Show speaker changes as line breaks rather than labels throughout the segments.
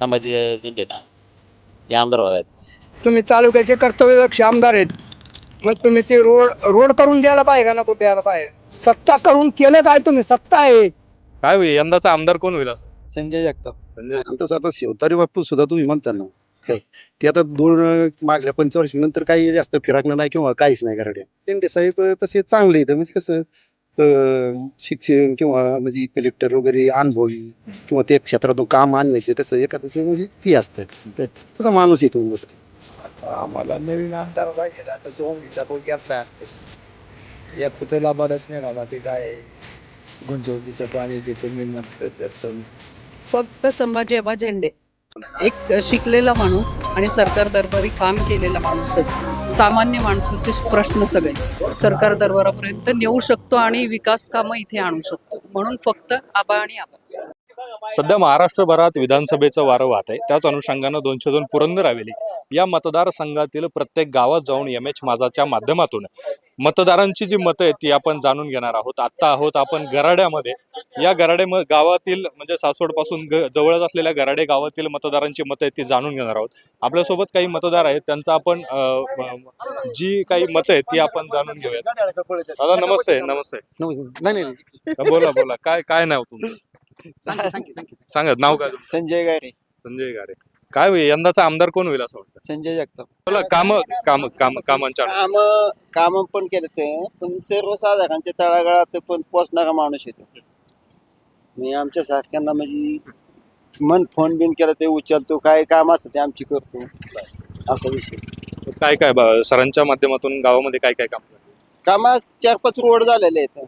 संभाजी जिंके ना हे आमदार व्हावेत.
तुम्ही तालुक्याचे कर्तव्यदक्ष आमदार आहेत. मग तुम्ही ते रोड रोड करून द्यायला पाहिजे का नको द्यायला पाहिजे? सत्ता करून केलं काय तुम्ही? सत्ता आहे.
काय होईल? यंदाचा आमदार कोण होईल असं?
संजय जगताप. तसं आता शिवतारी बापू सुद्धा तुम्ही म्हणता ना. काय? ते आता दोन अं, मागल्या पंचवर्षी नंतर काही जास्त फिरकणं नाही किंवा काहीच नाही कराडे तेंडे साहेब तसे चांगले आहेत. म्हणजे कसं अं, शिक्षण किंवा म्हणजे कलेक्टर वगैरे अनुभवी किंवा ते क्षेत्रातून काम आणण्याचे कसं एखादं म्हणजे ती असतं. ते- तसा माणूस येतो.
आम्हाला नवीन आमदार पाहिजे. आता तो घेतला? या पुतला बरंच नाही राहिला. ते काय गुंतवणुकीचं पाणी ते तुम्ही
फक्त संभाजी झेंडे. एक शिकलेला माणूस आणि सरकार दरबारी काम केलेला माणूसच सामान्य माणसाचे प्रश्न सगळे. सरकार दरबारापर्यंत नेऊ शकतो आणि विकास कामं इथे आणू शकतो. म्हणून फक्त आबा आणि आबाच.
सध्या महाराष्ट्रभरात विधानसभेचं वारं वाहत आहे. त्याच अनुषंगानं दोनशे दोन पुरंदर हवेली. या मतदारसंघातील प्रत्येक गावात जाऊन एम एच माझाच्या माध्यमातून मतदारांची जी मतं आहेत ती आपण जाणून घेणार आहोत. आत्ता आहोत आपण गराड्यामध्ये. या गराडे म- गावातील म्हणजे सासवडपासून ग जवळच असलेल्या गराडे गावातील मतदारांची मतं आहेत ती जाणून घेणार आहोत. आपल्यासोबत काही मतदार आहेत त्यांचा आपण जी काही मतं आहेत ती आपण जाणून घेऊयात. दादा नमस्ते नमस्ते.
नाही नाही, नाही.
बोला बोला. काय काय नाव तुमचं? सांगा नाव काय तुमचं?
संजय गारे.
संजय गारे. काय होईल यंदाचा आमदार कोण होईल असं वाटतं?
संजय जगताप.
बोला काम काम काम कामांच्या
काम काम पण केलं ते पण सर्वसाधारणच्या तळागाळात पण पोचणारा माणूस येतो मी आमच्या सारख्यांना म्हणजे मन फोन बिन केला ते उचलतो काय काम असतं ते आमची करतो. असा विषय.
काय काय बा- सरांच्या माध्यमातून गावामध्ये काय काय काम
कामा चार पाच रोड झालेले आहेत.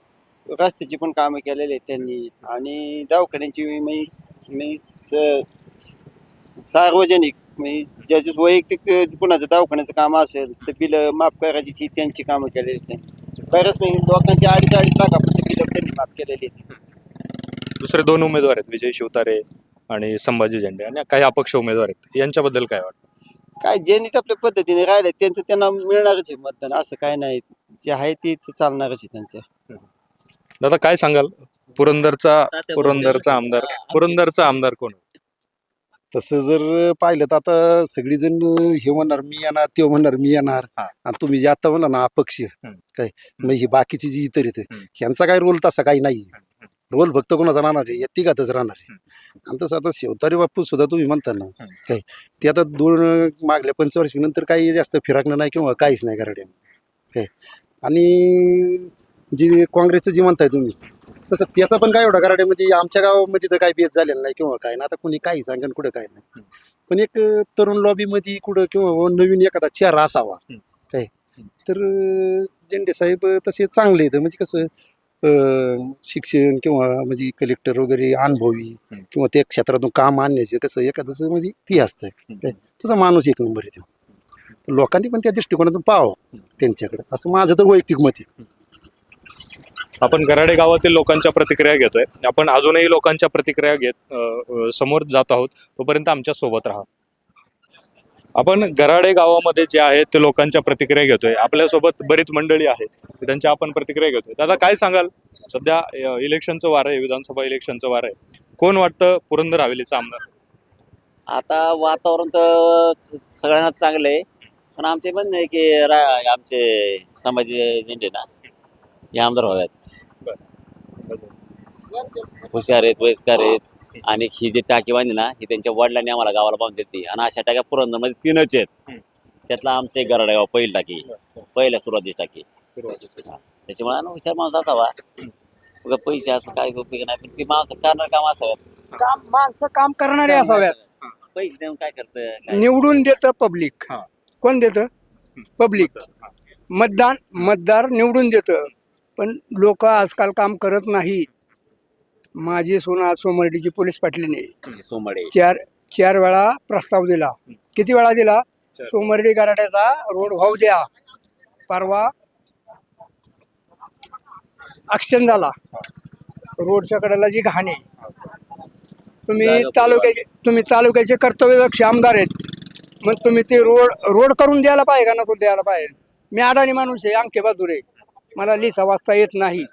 रस्त्याची पण कामं केलेली आहेत त्यांनी. आणि दवाखान्याची मी मी स- सार्वजनिक मी ज्याचे वैयक्तिक कुणाचं दवाखान्याचं काम असेल तर बिलं माफ करायची ती त्यांची कामं केलेली आहेत त्यांनी. बऱ्याच मी लोकांची अडीच अडीच लाखापर्यंत बिलं त्यांनी माफ केलेली आहेत.
दुसरे दोन उमेदवार आहेत विजय शिवतारे आणि संभाजी झेंडे आणि काही अपक्ष उमेदवार आहेत. यांच्याबद्दल काय वाटतं?
काय ज्यांनी ते आपल्या पद्धतीने राहिले त्यांचं त्यांना मिळणारच आहे मतदान असं काय नाही. जे आहे ते ते चालणारच आहे त्यांचं.
दादा काय सांगाल? पुरंदरचा पुरंदरचा आमदार पुरंदरचा आमदार कोण?
तसं जर पाहिलं तर आता सगळीजण हे म्हणणार मी येणार ते म्हणणार मी येणार. आणि तुम्ही जे आता म्हणला ना अपक्ष. काय? मग ही बाकीची जी इतर येते
हम्म.
ह्यांचा काय रोल तसा काही नाही रोल फक्त कोणाचा राहणार आहे? या तिघातच राहणार आहे. आणि तसं आता शिवतारी बापू सुद्धा तुम्ही म्हणता ना. काय? ते आता दोन मागल्या पंचवर्षी नंतर काही जास्त फिरकणं नाही किंवा काहीच नाही कराडे काय? आणि जी काँग्रेसचं जी म्हणताय तुम्ही. तसं त्याचा पण काय एवढा कराड्यामध्ये आमच्या गावामध्ये तर काही बेस झालेला नाही किंवा काय ना आता कोणी काही सांगेन कुठं काय नाही. पण एक तरुण लॉबीमध्ये कुठं किंवा नवीन एखादा चेहरा असावा. काय? तर झेंडे साहेब तसे चांगले आहेत. म्हणजे कसं शिक्षण किंवा म्हणजे कलेक्टर वगैरे अनुभवी. किंवा त्या क्षेत्रातून काम आणण्याचे कसं एखादंच म्हणजे ती असतं. काय? तसा माणूस एक नंबर आहे तो. तर लोकांनी पण त्या दृष्टिकोनातून पाहावं त्यांच्याकडे. असं माझं तर वैयक्तिक मत आहे.
आपण गराडे गावातील लोकांच्या प्रतिक्रिया घेतोय. आपण अजूनही लोकांच्या प्रतिक्रिया घेत समोर जात आहोत. तोपर्यंत आमच्यासोबत राहा. आपण गराडे गावामध्ये जे आहेत ते लोकांच्या प्रतिक्रिया घेतोय. आपल्यासोबत बरीच मंडळी आहेत. त्यांच्या आपण प्रतिक्रिया घेतोय. दादा काय सांगाल? सध्या इलेक्शनचं वार आहे. विधानसभा इलेक्शनचं वार आहे. कोण वाटतं पुरंदर हवेलीचा आमदार?
आता वातावरण तर सगळ्यांना चांगलं आहे. पण आमचे म्हणणं आहे की रा- आमचे संभाजी झेंडे ना. हे आमदार व्हावेत. हुशार आहेत वयस्कर आहेत. आणि ही जी टाकी बांधली ना ही त्यांच्या वडिलांनी आम्हाला गावाला बांधून देते आणि अशा टाक्या पुरंदरमध्ये तीनच आहेत. त्यातला आमचे गराडे गाव पहिली टाकी. पहिल्या सुरुवातीची टाकी. हा. त्याच्यामुळे ना हुशार माणूस असावा. उगा पैसे असं काय उपयोग नाही. पण ती माणसं करणार काम असावं.
काम माणसं काम करणारे असाव्यात
पैसे देऊन काय करतं?
निवडून देतं पब्लिक
हा.
कोण देतं? पब्लिक मतदान मतदार निवडून देतं. पण लोक आजकाल काम करत नाहीत. माझी सोना सोमर्डीची पोलीस पाटलीने
सोमडे
चार चार वेळा प्रस्ताव दिला. किती वेळा दिला. सोमर्डी गराड्याचा रोड वाहू द्या. परवा ॲक्सिडेंट झाला. रोडच्या कडेला जी घाण. आहे तुम्ही तालुक्याचे तुम्ही तालुक्याचे कर्तव्यदक्ष आमदार आहेत. मग तुम्ही ते रोड रोड करून द्यायला पाहिजे का नको द्यायला पाहिजे? मी अडाणी माणूस आहे अंके बहादूर आहे. मला लिहिता वाचता येत नाही.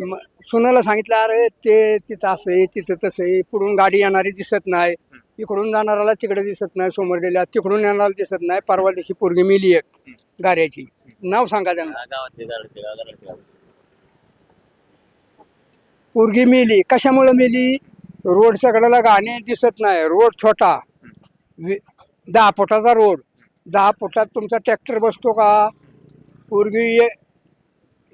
मग सुनाला सांगितलं अरे ते तिथं असं आहे तिथं तसं आहे पुढून गाडी येणारी दिसत नाही. इकडून जाणाराला तिकडे दिसत नाही सोमरडेला तिकडून येणारा दिसत नाही परवा दिवशी पोरगी मिली एक गाऱ्याची नाव सांगा त्यांना. पोरगी मेली. कशामुळे मेली? रोडच्या कडेला गाणे दिसत नाही. रोड छोटा. वि- दहा फुटाचा रोड. दहा फुटात तुमचा ट्रॅक्टर बसतो का? पोरगी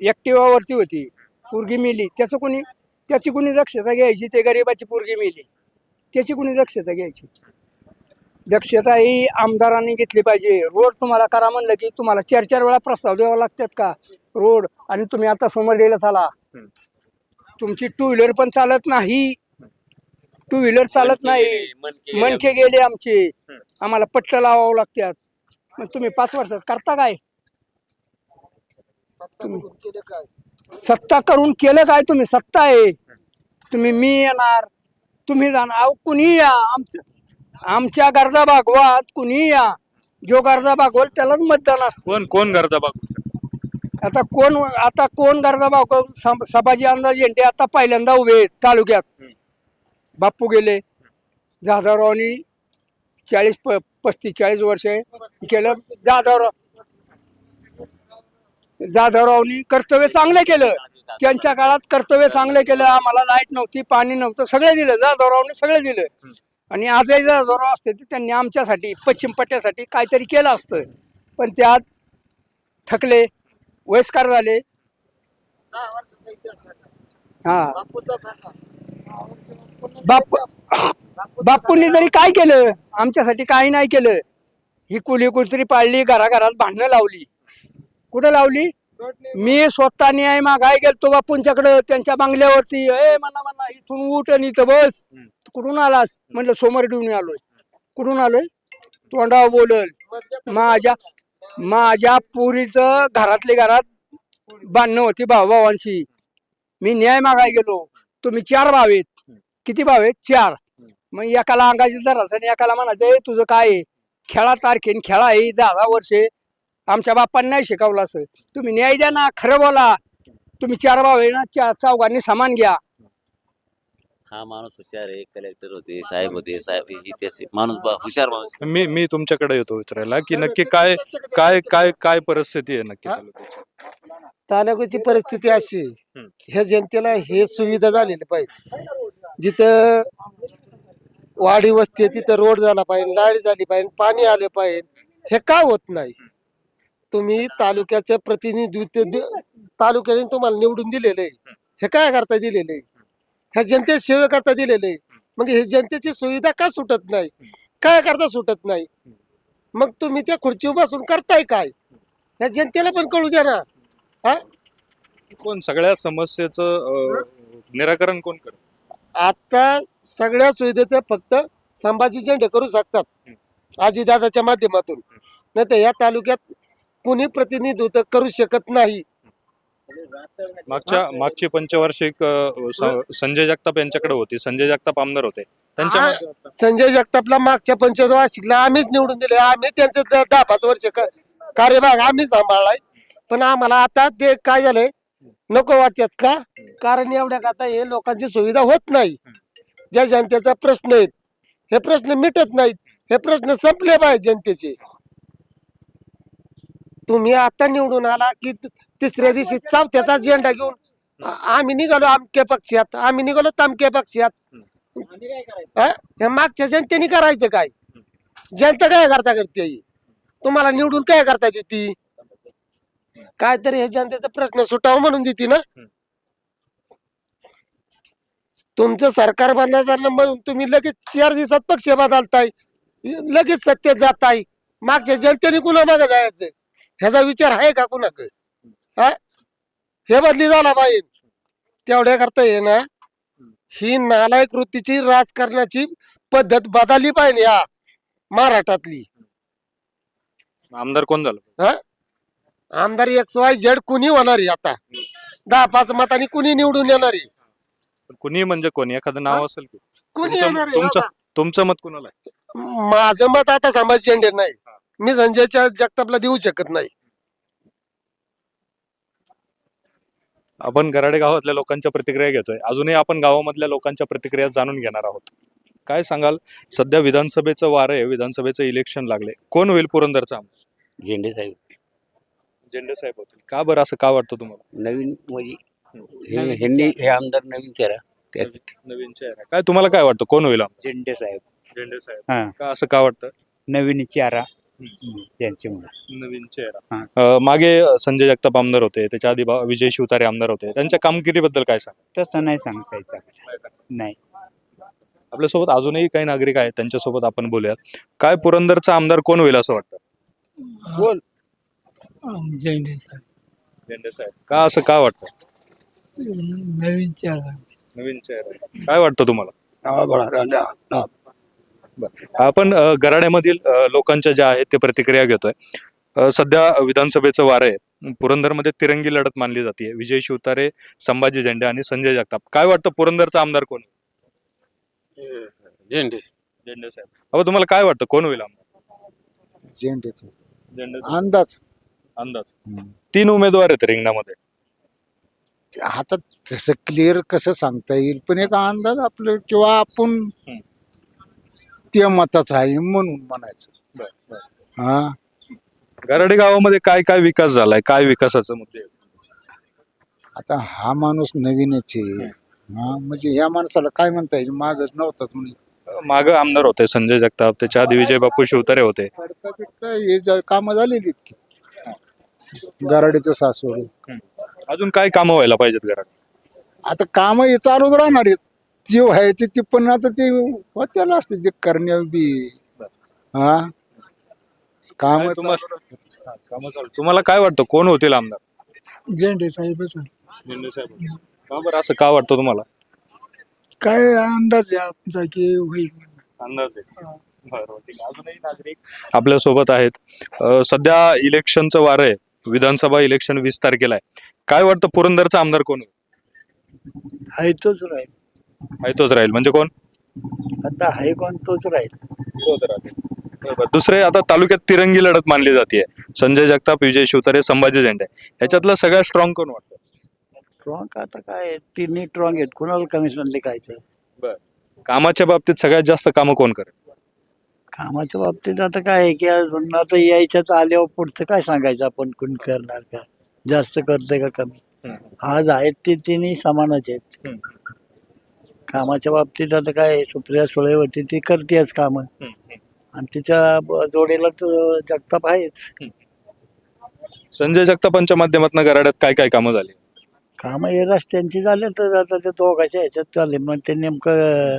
ॲक्टिवावरती होती. पोरगी मेली. त्याचं कोणी त्याची कोणी दक्षता घ्यायची? ते गरिबाची पोरगी मेली. त्याची कोणी दक्षता घ्यायची? दक्षता ही आमदारांनी घेतली पाहिजे. रोड तुम्हाला करा म्हणलं की तुम्हाला चार चार वेळा प्रस्ताव द्यावा लागतात का? रोड आणि तुम्ही आता समोर गेला झाला तुमची टू व्हीलर पण चालत नाही. टू व्हीलर चालत नाही.
मनके
गेले. आमचे. आम्हाला पट्ट लावावं लागतात. मग तुम्ही पाच वर्षात करता काय? सत्ता करून केलं काय? तुम्ही? सत्ता आहे. तुम्ही मी येणार. तुम्ही जाणार अहो कुणी या. आमच्या आमच्या गरजा भागवात कुणी या. जो गरजा भागवल त्यालाच मतदान असतं.
कोण कोण गरजा बाबू
आता कोण आता कोण गरजा भागव सं- सभाजी अंदाज झेंडे आता पहिल्यांदा उभे आहेत तालुक्यात. बाप्पू गेले. जाधवरावनी चाळीस प पस्तीस चाळीस वर्ष केलं. जाधवराव जाधवरावनी कर्तव्य चांगले केलं. त्यांच्या काळात कर्तव्य चांगले केलं. आम्हाला लाइट नव्हती पाणी नव्हतं. सगळे दिलं. जाधवरावनी सगळे दिलं. आणि आजही जाधवराव असते त्यांनी आमच्यासाठी पश्चिम पट्ट्यासाठी काहीतरी केलं असतं. पण त्यात थकले वयस्कार झाले. हा. बाप बापूंनी जरी काय केलं आमच्यासाठी काही नाही केलं. ही कुली कुत्री पाळली घराघरात भांडणं लावली. कुठं लावली? मी स्वतः न्याय मागाय गेलतो बापूंच्याकडं त्यांच्या बांगल्यावरती. ए म्हणा म्हणा इथून उठ आणि इथं बस. तू कुठून आलास? म्हणलं समोर घेऊन आलोय. कुठून आलोय? तोंडावर बोलल. माझ्या माझ्या पुरीचं घरातली घरात बांधणं होती भाऊ भावांची. मी न्याय मागाय गेलो. तुम्ही चार भाव आहेत. किती भाव आहेत? चार. मग एकाला अंगाची धरायचं आणि एकाला म्हणायचं "ए, तुझं काय आहे? खेळा तारखेन खेळा ही दहा दहा वर्षे. आमच्या बापांनी नाही शिकवलं असं. तुम्ही न्याय द्या ना खरं बोला. तुम्ही चार भाव आहे ना चार चौघांनी समान घ्या.
हा माणूस हुशार आहे कलेक्टर होते साहेब होते साहेब इतिहास माणूस बा- हुशार माणूस
मी मी तुमच्याकडे येतो विचारायला की नक्की काय काय काय काय परिस्थिती आहे नक्की तालुक्याची?
तालुक्याची परिस्थिती अशी आहे.
हम्म.
ह्या जनतेला हे सुविधा झालेली पाहिजे. जिथं वाडी वस्ती आहे तिथं रोड झाला पाहिजे लाइट झाली पाहिजे पाणी आले पाहिजे. हे का होत नाही? तुम्ही तालुक्याचं प्रतिनिधित्व तालुक्याने तुम्हाला निवडून दिलेलं. आहे हे काय करता दिलेलं? आहे ह्या जनते सेवे करता दिलेलं. आहे मग हे जनतेची सुविधा का सुटत नाही? काय करता सुटत नाही? मग तुम्ही त्या खुर्चीवर बसून करताय काय? ह्या जनतेला पण कळू द्या ना. हा?
कोण सगळ्या समस्येचं अं, निराकरण कोण करत?
आता सगळ्या सुविधा फक्त संभाजी झेंडे करू शकतात. आजीदादाच्या माध्यमातून. नाही तर या तालुक्यात कुणी प्रतिनिधित्व करू शकत नाही.
मागच्या मागची पंचवार्षिक संजय जगताप यांच्याकडे होती. संजय जगताप आमदार होते. त्यांच्या
संजय जगतापला मागच्या पंचायत वार्षिकला आम्हीच निवडून दिले. आम्ही त्यांचं दहा पाच वर्ष कार्यभाग आम्ही सांभाळलाय. पण आम्हाला आता ते काय झालंय? नको वाटतात का? कारण एवढ्या का आता हे लोकांची सुविधा होत नाही. ज्या जनतेचा प्रश्न आहेत हे प्रश्न मिटत नाहीत. हे प्रश्न संपले पाहिजे जनतेचे. तुम्ही आता निवडून आला की तिसऱ्या दिवशी चौथ्याचा झेंडा घेऊन आम्ही निघालो आमक्या पक्षात आम्ही निघालो तामक्या पक्षात. हे मागच्या जनतेने करायचं काय? जनता काय करता करते? तुम्हाला निवडून काय करता देते? काय तरी हे जनतेचा प्रश्न सुटावा म्हणून देते ना? तुमचं सरकार बंधाचं म्हणून तुम्ही लगेच चार दिवसात पक्ष बदलताय. लगेच सत्तेत जाताय. मागच्या जनतेने कुणा मागे जायचं? ह्याचा विचार आहे का कुणाक हा? हे बदली झाला पाहिजे तेवढ्या करता ये ना ही नालायक वृत्तीची राजकारणाची पद्धत बदलली पाहिजे या महाराष्ट्रातली
आमदार कोण झालं?
आमदार एक्स वाय झेड कुणी होणार आहे आता? दहा पाच मतांनी कुणी निवडून येणार आहे?
कुणी म्हणजे कोणी? एखादं नाव असेल की.
कुणी
तुमचं
येणार आहे
तुमचं? तुमचं मत कुणाला आहे?
माझं मत आता संभाजी झेंडे नाही मी संजयच्या जगतापला देऊ शकत नाही.
आपण गराडे गावातल्या लोकांच्या प्रतिक्रिया घेतोय. अजूनही आपण गावामधल्या लोकांच्या प्रतिक्रिया जाणून घेणार आहोत. काय सांगाल? सध्या विधानसभेचं वार आहे विधानसभेचं इलेक्शन लागले. कोण होईल पुरंदरचा? आमदार
झेंडे साहेब.
झेंडे साहेब होतील. का बरं? असं का वाटतं तुम्हाला?
नवीन म्हणजे हे ह्यांनी हे आमदार नवीन चेहरा. त्या
नवीन चेहरा. काय तुम्हाला काय वाटतं? कोण होईल आमदार?
झेंडे साहेब.
झेंडे. साहेब. का असं का वाटतं?
नवीन चेहरा. त्यांच्यामुळे
नवीन चेहरा. मागे संजय जगताप आमदार होते त्याच्या आधी बा- विजय शिवतारे आमदार होते. त्यांच्या कामगिरीबद्दल काय सांगा
तसं नाही सांगता यायचं नाही
आपल्यासोबत अजूनही काही नागरिक आहेत त्यांच्यासोबत आपण बोलूयात. काय पुरंदरचा आमदार कोण होईल असं वाटतं?
बोल झेंडे साहेब
झेंडे साहेब. का असं का वाटतं?
नवीन चेहरा.
नवीन चेहरा. काय वाटतं तुम्हाला? आपण गराड्यामधील लोकांच्या ज्या आहेत ते प्रतिक्रिया घेतोय. सध्या विधानसभेचं वार आहे. पुरंदरमध्ये तिरंगी लढत मानली जाते विजय शिवतारे संभाजी झेंडे आणि संजय जगताप. काय वाटतं पुरंदरचा आमदार कोण
झेंडे.
झेंडे साहेब. अहो तुम्हाला काय वाटतं? कोण होईल आमदार?
झेंडे
झेंडे
अंदाज.
अंदाज. तीन उमेदवार आहेत रिंगणामध्ये.
आता तसं क्लिअर कसं सांगता येईल? पण एक अंदाज आपलं किंवा आपण
हम्म.
त्या मताचं आहे म्हणून म्हणायचं. हा?
गराडे गावामध्ये काय काय विकास झालाय? काय विकासाचे मुद्दे आहेत?
आता हा माणूस नवीनच आहे. हा. म्हणजे ह्या माणसाला काय म्हणता येईल? मागच नव्हताच म्हणजे
मागं आमदार होते संजय जगताप. त्याच्या आधी विजय बापू शिवतारे होते.
हे कामं झालेली की? गराडीचं सासवड
अजून काय कामं व्हायला पाहिजेत घरात?
आता काम हे चालूच राहणार आहेत. जे व्हायचे ते पण आता ते होत्याला असते ते करण्या बी. हा? काम
तुम्हाला हा, कामं चालू. तुम्हाला काय वाटतं? कोण होतील आमदार?
झेंडे साहेबच
साहेब का बरं? असं का वाटतं तुम्हाला?
काय अंदाज आहे आमचा की होईल
अंदाज आहे. बरं, ठीक आहे. अजूनही नागरिक आपल्यासोबत आहेत. अं, सध्या इलेक्शनचं वार आहे. विधानसभा इलेक्शन वीस तारखेला आहे. काय वाटतं? पुरंदरचा आमदार कोण होईल?
आहे तोच राहील.
आहे तोच राहील. म्हणजे कोण?
आता आहे कोण तोच राहील.
बरोबर. दुसरे आता तालुक्यात तिरंगी लढत मानली जाते संजय जगताप विजय शिवतारे संभाजी झेंडे. ह्याच्यातला सगळ्यात स्ट्रॉंग कोण वाटतं?
ट्रॉंग आता काय? तिन्ही ट्रॉंग आहेत. कुणाला कमिशन लिखायचं
कामाच्या बाबतीत सगळ्यात जास्त कामं कोण करेल?
कामाच्या बाबतीत आता काय आहे की आता यायच्याच आल्यावर पुढचं काय सांगायचं आपण? कोण करणार का? जास्त करतंय का कमी? आज आहेत ते तिन्ही समानच आहेत.
हम्म.
कामाच्या बाबतीत आता काय सुप्रिया सुळे होती ती करतेच काम. आणि तिच्या ब- जोडीला तर जगताप आहेच.
संजय जगतापांच्या माध्यमातून गराड्यात काय काय कामं झाली?
कामं हे रस्त्यांची झाले तर आता ते दोघांच्या ह्याच्यात चालले. मग ते नेमकं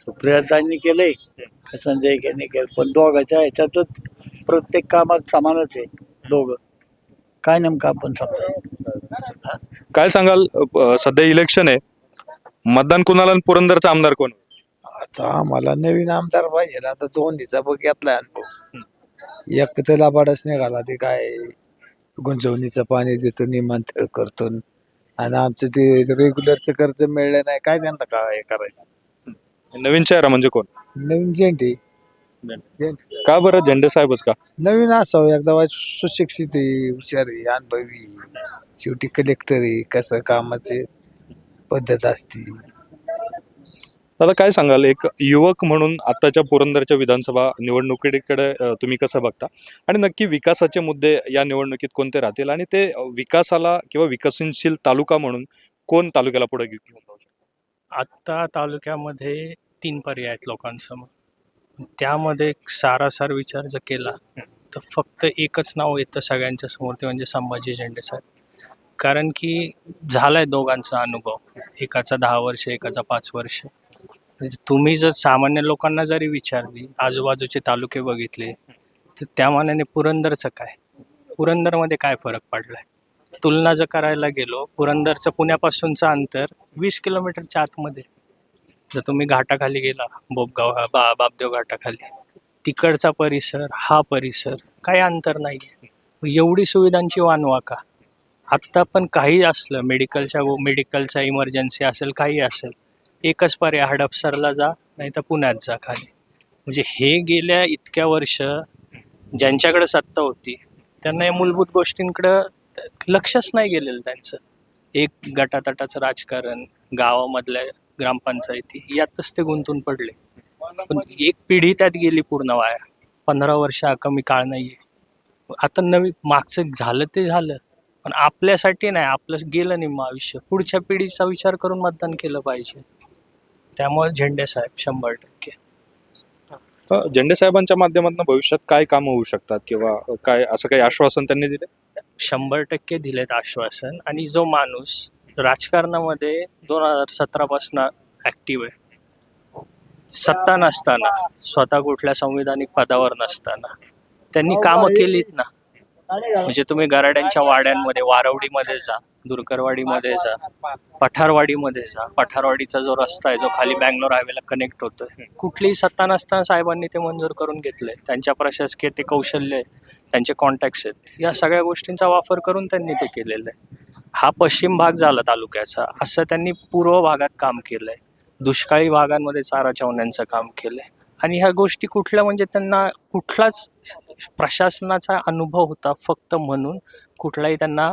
सुप्रियातांनी केलंय का संजय यांनी केलं. पण दोघांच्या ह्याच्यातच प्रत्येक कामात समानच आहे दोघं. काय नेमकं आपण समजा
काय सांगाल? अ, सध्या इलेक्शन आहे. मतदान कुणाला आणि पुरंदरचा आमदार कोण?
आता आम्हाला नवीन आमदार पाहिजे आता दोन दिवसा बघ घेतलाय अनुभव एक तर लाबाडच निघाला ते काय गुंतवणीचं पाणी देतो निमांतळ करतो. आणि आमचं ते रेग्युलरचं कर्ज मिळलं नाही काय त्यांना काय करायचं?
नवीन चेहरा म्हणजे कोण?
नवीन झेंडे.
का बरं? झेंडे साहेबच का?
नवीन असावं एकदा वाच सुशिक्षित आहे हुशार आहे अनुभवी आहे. शेवटी कलेक्टर आहे कसं कामाचे पद्धत असते.
आता काय सांगाल? एक युवक म्हणून आताच्या पुरंदरच्या विधानसभा निवडणुकीकडे अ, तुम्ही कसं बघता? आणि नक्की विकासाचे मुद्दे या निवडणुकीत कोणते राहतील? आणि ते विकासाला किंवा विकसनशील तालुका म्हणून कोण तालुक्याला पुढे घेऊन जाऊ शकतो?
आत्ता तालुक्यामध्ये तीन पर्याय आहेत लोकांसमोर. त्यामध्ये सारासार विचार जर केला तर फक्त एकच नाव येतं सगळ्यांच्या समोर ते म्हणजे संभाजी झेंडे साहेब. कारण की झालाय दोघांचा अनुभव. एकाचा दहा वर्ष एकाचा पाच वर्ष. म्हणजे तुम्ही जर सामान्य लोकांना जरी विचारली आजूबाजूचे तालुके बघितले तर त्या मानाने पुरंदरचं काय? पुरंदरमध्ये काय फरक पडलाय? तुलना जर करायला गेलो पुरंदरचं पुण्यापासूनचं अंतर वीस किलोमीटरच्या आतमध्ये. जर तुम्ही घाटाखाली गेला बोबगाव बा बापदेव घाटाखाली तिकडचा परिसर हा परिसर काही अंतर नाही आहे एवढी सुविधांची वानवा का आत्ता पण काही असलं मेडिकलच्या मेडिकलचा इमर्जन्सी असेल काही असेल एकच पर्याय हडपसरला जा नाही तर पुण्यात जा खाली. म्हणजे हे गेल्या इतक्या वर्ष ज्यांच्याकडे सत्ता होती त्यांना या मूलभूत गोष्टींकडं लक्षच नाही गेलेलं त्यांचं. एक गटातटाचं राजकारण गावामधल्या ग्रामपंचायती यातच ते गुंतून पडले. पण एक पिढी त्यात गेली पूर्ण वाया. पंधरा वर्ष हा कमी काळ नाही आहे आता नवीन मागचं झालं ते झालं. पण आपल्यासाठी नाही आपलं गेलं निम्म आयुष्य. पुढच्या पिढीचा विचार करून मतदान केलं पाहिजे. त्यामुळे झेंडे साहेब शंभर टक्के.
झेंडे साहेबांच्या माध्यमातून भविष्यात काय कामं होऊ शकतात किंवा काय असं काही आश्वासन त्यांनी दिले?
शंभर टक्के दिलेत आश्वासन. आणि जो माणूस राजकारणामध्ये दोन हजार सतरापासून ॲक्टिव्ह आहे. सत्ता नसताना स्वतः कुठल्या संविधानिक पदावर नसताना. त्यांनी कामं केलीत ना. म्हणजे तुम्ही गराड्यांच्या वाड्यांमध्ये वारवडीमध्ये जा दुरकरवाडीमध्ये जा पठारवाडीमध्ये जा. पठारवाडीचा जो रस्ता आहे जो खाली बँगलोर हायवेला कनेक्ट होतोय. कुठलीही सत्ता नसताना साहेबांनी ते मंजूर करून घेतले त्यांच्या प्रशासकीय ते कौशल्य त्यांचे कॉन्टॅक्ट्स आहेत. या सगळ्या गोष्टींचा वापर करून त्यांनी ते केलेलं आहे. हा पश्चिम भाग झाला तालुक्याचा. असं त्यांनी पूर्व भागात काम केलंय. दुष्काळी भागांमध्ये चारा छावण्यांचं काम केलंय. आणि ह्या गोष्टी कुठल्या म्हणजे त्यांना कुठलाच प्रशासनाचा अनुभव होता फक्त म्हणून. कुठलाही त्यांना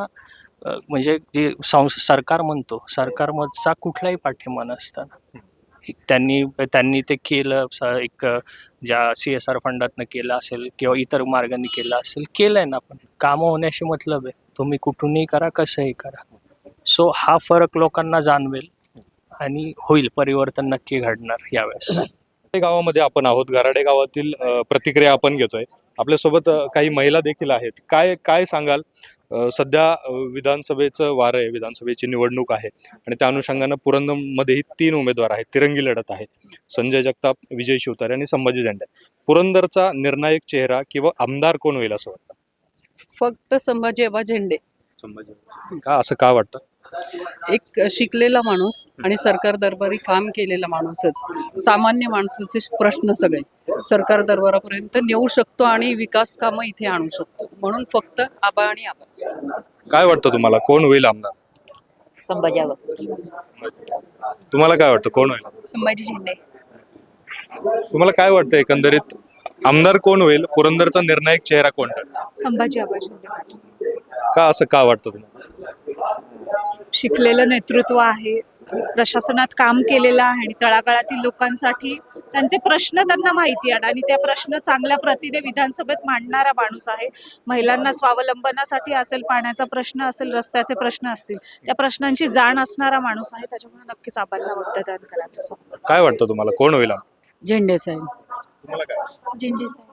म्हणजे जे संस सरकार म्हणतो सरकारमधचा कुठलाही पाठिंबा नसताना. एक त्यांनी त्यांनी ते केलं एक ज्या सी एस आर फंडातनं केलं असेल किंवा इतर मार्गाने केलं असेल केलंय ना पण. कामं होण्याशी मतलब आहे. तुम्ही कुठूनही करा कसंही करा. सो हा फरक लोकांना जाणवेल आणि होईल परिवर्तन नक्की घडणार यावेळेस.
गावामध्ये आपण आहोत. गराडे गावातील प्रतिक्रिया आपण घेतोय. आपल्यासोबत काही महिला देखील आहेत. काय काय सांगाल? सध्या विधानसभेचं वार आहे विधानसभेची निवडणूक आहे आणि त्या अनुषंगानं पुरंदरमध्येही तीन उमेदवार आहेत. तिरंगी लढत आहे. संजय जगताप विजय शिवतारे आणि संभाजी झेंडे. पुरंदरचा निर्णायक चेहरा किंवा आमदार कोण होईल असं वाटतं?
फक्त संभाजी झेंडे.
संभाजी का असं का वाटतं?
एक शिकलेला माणूस आणि सरकार दरबारी काम केलेला माणूसच सामान्य माणसाचे प्रश्न सगळे. सरकार दरबारापर्यंत नेऊ शकतो आणि विकास कामं इथे आणू शकतो. म्हणून फक्त आबा आणि आबाच.
काय वाटतं तुम्हाला? कोण होईल आमदार?
संभाजी
तुम्हाला काय वाटतं? कोण होईल?
संभाजी झेंडे
तुम्हाला काय वाटतं एकंदरीत? आमदार कोण होईल? पुरंदरचा निर्णायक चेहरा कोण?
संभाजी आबा झेंडे
का असं का वाटतं तुम्हाला?
शिकलेलं नेतृत्व आहे. प्रशासनात काम केलेलं आहे आणि तळागाळातील लोकांसाठी त्यांचे प्रश्न त्यांना माहिती आहे आणि त्या प्रश्न चांगल्या प्रतीने विधानसभेत मांडणारा माणूस आहे. महिलांना स्वावलंबनासाठी असेल पाण्याचा प्रश्न असेल रस्त्याचे प्रश्न असतील त्या प्रश्नांची जाण असणारा माणूस आहे. त्याच्यामुळे नक्कीच आबांना मतदान करायला.
काय वाटतं तुम्हाला? कोण होईल?
झेंडे साहेब.
तुम्हाला काय
झेंडे साहेब.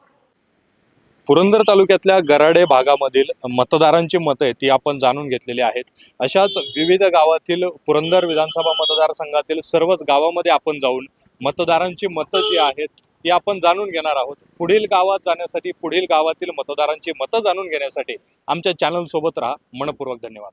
पुरंदर तालुक्यातल्या गराडे भागामधील मतदारांची मतं आहेत ती आपण जाणून घेतलेली आहेत. अशाच विविध गावातील पुरंदर विधानसभा मतदारसंघातील सर्वच गावामध्ये आपण जाऊन मतदारांची मतं जी आहेत ती आपण जाणून घेणार आहोत. पुढील गावात जाण्यासाठी पुढील गावातील मतदारांची मतं जाणून घेण्यासाठी आमच्या चॅनलसोबत राहा. मनपूर्वक धन्यवाद.